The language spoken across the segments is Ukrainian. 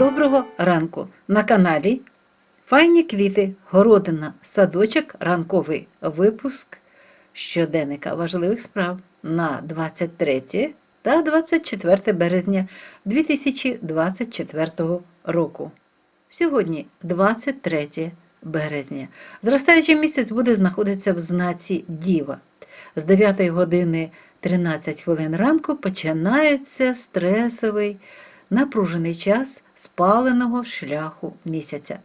Доброго ранку! На каналі Файні квіти, городина, садочок, ранковий випуск щоденника важливих справ на 23 та 24 березня 2024 року. Сьогодні 23 березня. Зростаючий місяць буде знаходитися в знаці Діва. З 9 години 13 хвилин ранку починається стресовий напружений час спаленого шляху місяця.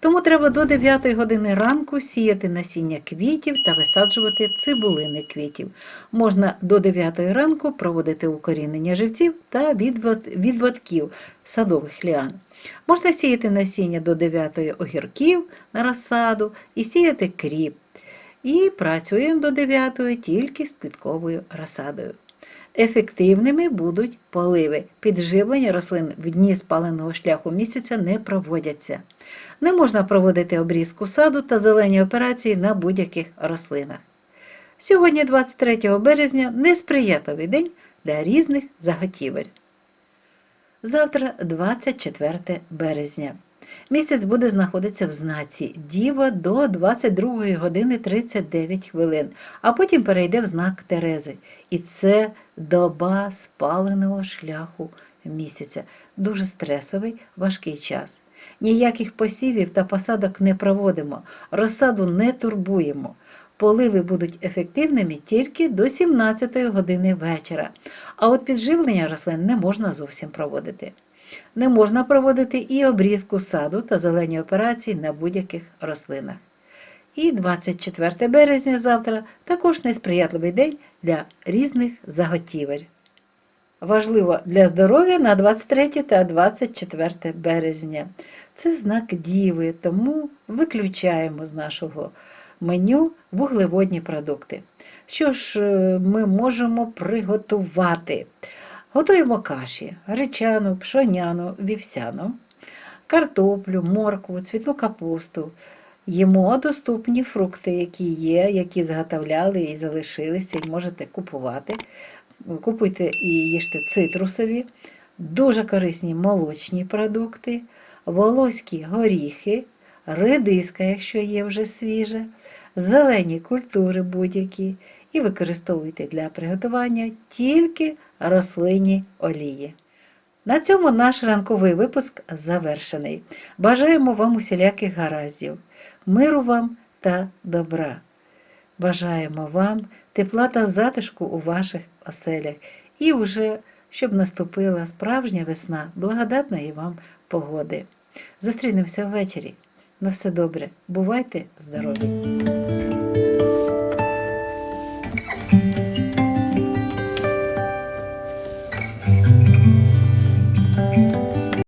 Тому треба до 9 години ранку сіяти насіння квітів та висаджувати цибулини квітів. Можна до 9 ранку проводити укорінення живців та відвод- відводків садових ліан. Можна сіяти насіння до 9 огірків на розсаду і сіяти кріп. І працюємо до 9 тільки з квітковою розсадою. Ефективними будуть поливи. Підживлення рослин в дні спаленого шляху місяця не проводяться. Не можна проводити обрізку саду та зелені операції на будь-яких рослинах. Сьогодні, 23 березня, несприятливий день для різних заготівель. Завтра 24 березня. Місяць буде знаходитися в знаці Діва до 22 години 39 хвилин, а потім перейде в знак Терези. І це доба спаленого шляху місяця. Дуже стресовий, важкий час. Ніяких посівів та посадок не проводимо, розсаду не турбуємо. Поливи будуть ефективними тільки до 17 години вечора, а от підживлення рослин не можна зовсім проводити. Не можна проводити і обрізку саду та зелені операції на будь-яких рослинах. І 24 березня завтра також несприятливий день для різних заготівель. Важливо для здоров'я на 23 та 24 березня. Це знак діви, тому виключаємо з нашого меню вуглеводні продукти. Що ж е, ми можемо приготувати? Готуємо каші, гречану, пшоняну, вівсяну, картоплю, моркву, цвітну капусту. Їмо доступні фрукти, які є, які зготовляли і залишилися, і можете купувати. Купуйте і їжте цитрусові, дуже корисні молочні продукти, волоські горіхи, редиска, якщо є вже свіжа, зелені культури будь-які, і використовуйте для приготування тільки рослинні олії. На цьому наш ранковий випуск завершений. Бажаємо вам усіляких гараздів, миру вам та добра. Бажаємо вам тепла та затишку у ваших оселях і вже, щоб наступила справжня весна, благодатної вам погоди. Зустрінемося ввечері. На все добре. Бувайте здорові!